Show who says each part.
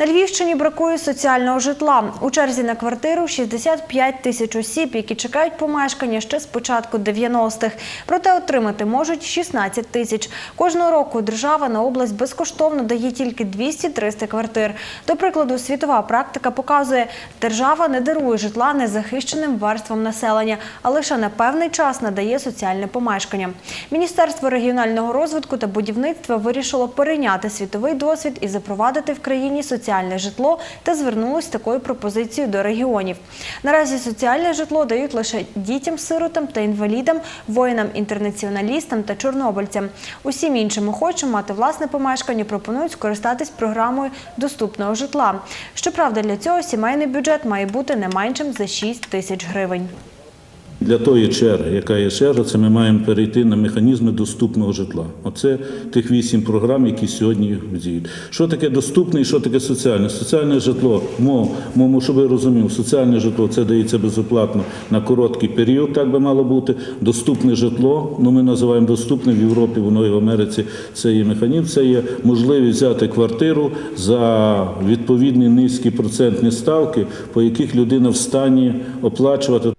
Speaker 1: На Львівщині бракує соціального житла. У черзі на квартиру 65 тисяч осіб, які чекають помешкання ще з початку 90-х. Проте отримати можуть 16 тисяч. Кожного року держава на область безкоштовно дає тільки 200-300 квартир. До прикладу, світова практика показує, держава не дарує житла незахищеним верствам населення, а лише на певний час надає соціальне помешкання. Міністерство регіонального розвитку та будівництва вирішило перейняти світовий досвід і запровадити в країні соціальне житло та звернулось такою пропозицією до регіонів. Наразі соціальне житло дають лише дітям-сиротам та інвалідам, воїнам-інтернаціоналістам та чорнобильцям. Усім іншим охочим мати власне помешкання пропонують скористатись програмою доступного житла. Щоправда, для цього сімейний бюджет має бути не меншим за 6 тисяч гривень.
Speaker 2: Для тої черги, яка є черга, це ми маємо перейти на механізми доступного житла. Оце тих вісім програм, які сьогодні діють. Що таке доступне і що таке соціальне? Соціальне житло, мов, мов, щоб ви розуміли, соціальне житло це дається безоплатно на короткий період, так би мало бути. Доступне житло, ну ми називаємо доступне в Європі, воно і в Америці. Це є механізм, це є можливість взяти квартиру за відповідні низькі процентні ставки, по яких людина в стані оплачувати.